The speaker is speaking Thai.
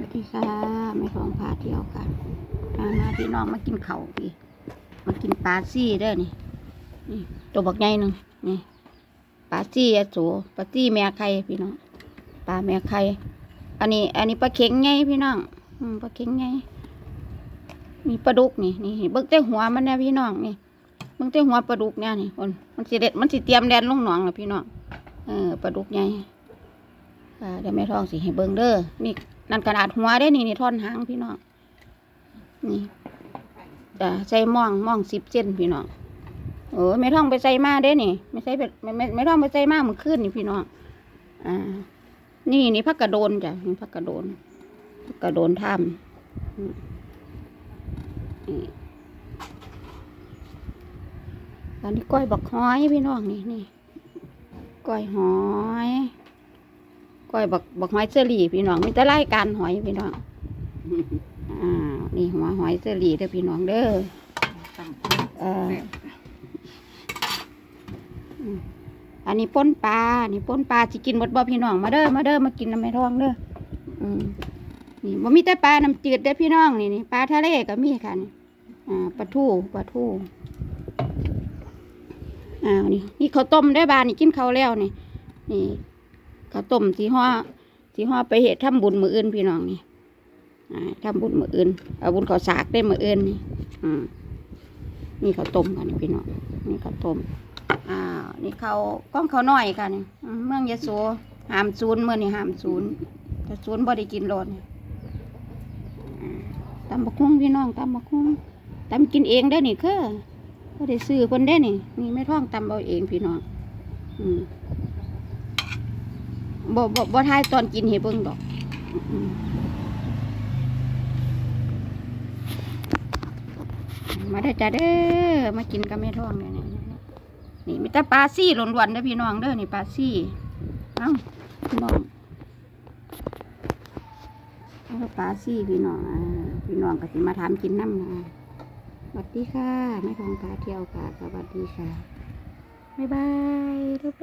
วัสดีค่ะแม่ทองพาเที่ยวค่ะมามาพี่น้องมากินเขาพี่มากินปลาซี่เด้นี่นี่ตัวบักใหญ่หนึ่งนี่ปลาซี่อะโสปลาซี่แม่ไข่พี่น้องปลาแม่ไข่อันนี้ อันนี้ปลาเข็งไงพี่น้องอืมปลาเข็งไงนี่ปลาดุกนี่นี่เบิ่งแต่หัวมันแน่พี่น้องนี่เบิ่งแต่หัวปลาดุกเนี่ยนี่คนมันสิเด็ดมันสิเตรียมแดนลงหนองแล้วพี่น้องเออปลาดุกใหญ่อ่าเดี๋ยวแม่ทองสิให้เบิ่งเด้อนี่ นั่นขนาดหัวได้นี่นี่ท่อนหางพี่น้อง นี่จ้ะใส่ม่องม่องสิบเซนพี่น้องโอ้ยไม่ท่องไปใส่มาได้นี่ ไม่ใส่ไปไม่ไม่ไม่ท่องไปใส่มาเมื่อคืนนี่พี่น้องอ่า นี่นี่พักกระโดนจ้ะนี่พักกระโดนพักกระโดนถ้ำนี่อันนี้ก้อยบักหอยพี่น้องนี่นี่ก้อยหอย ก้อยบักบักหอยเสลี่พี่น้องมีแต่รายการหอยพี่น้องอ่านี่หัวหอยเสลี่เด้อพี่น้องเด้อเอออืมอันนี้ป้นปลานี่ป้นปลาสิกินหมดบ่พี่น้องมาเด้อมาเด้อมากินน้ำไม่ท้องเด้ออืมนี่บ่มีแต่ปลาน้ำจืดเด้อพี่น้องนี่นี่ปลาทะเลก็มีค่ะนี่อ่าปลาทูปลาทูอ่านี่นี่ข้าวต้มได้อบานนี่กินข้าวแล้วนี่นี่ ข้าวต้มที่ห่อที่ห่อไปเห็ดทำบุญมืออื่นพี่น้องนี่อ่าทำบุญมืออื่นเอาบุญข้าวสากได้มืออื่นนี่นี่ข้าวต้มกันพี่น้องนี่ข้าวต้มอ้านี่ข้าวกล้องข้าวน้อยค่ะนี่อืมเมืองยะโสหามศูนย์เมื่อนี่หามศูนย์แต่ศูนย์บ่ได้กินโลดตำบักหุ่งพี่น้องตำบักหุ่งตำกินเองได้นี่คือบ่ได้ซื้อคนได้นี่นี่ไม่ท้องตำเอาเองพี่น้องอืม บ่บ่บ่ทายตอนกินให้เบิ่งดอกมาได้จ้าเด้อมากินกับแม่ท้องเนี่ยนี่มีแต่ปลาซี่ล้วนๆเด้อพี่น้องเด้อนี่ปลาซี่เอ้าพี่น้องเอาปลาซี่พี่น้องพี่น้องก็สิมาถามกินน้ำนะสวัสดีค่ะแม่ทองพาเที่ยวค่ะสวัสดีค่ะบ๊ายบายเลิฟ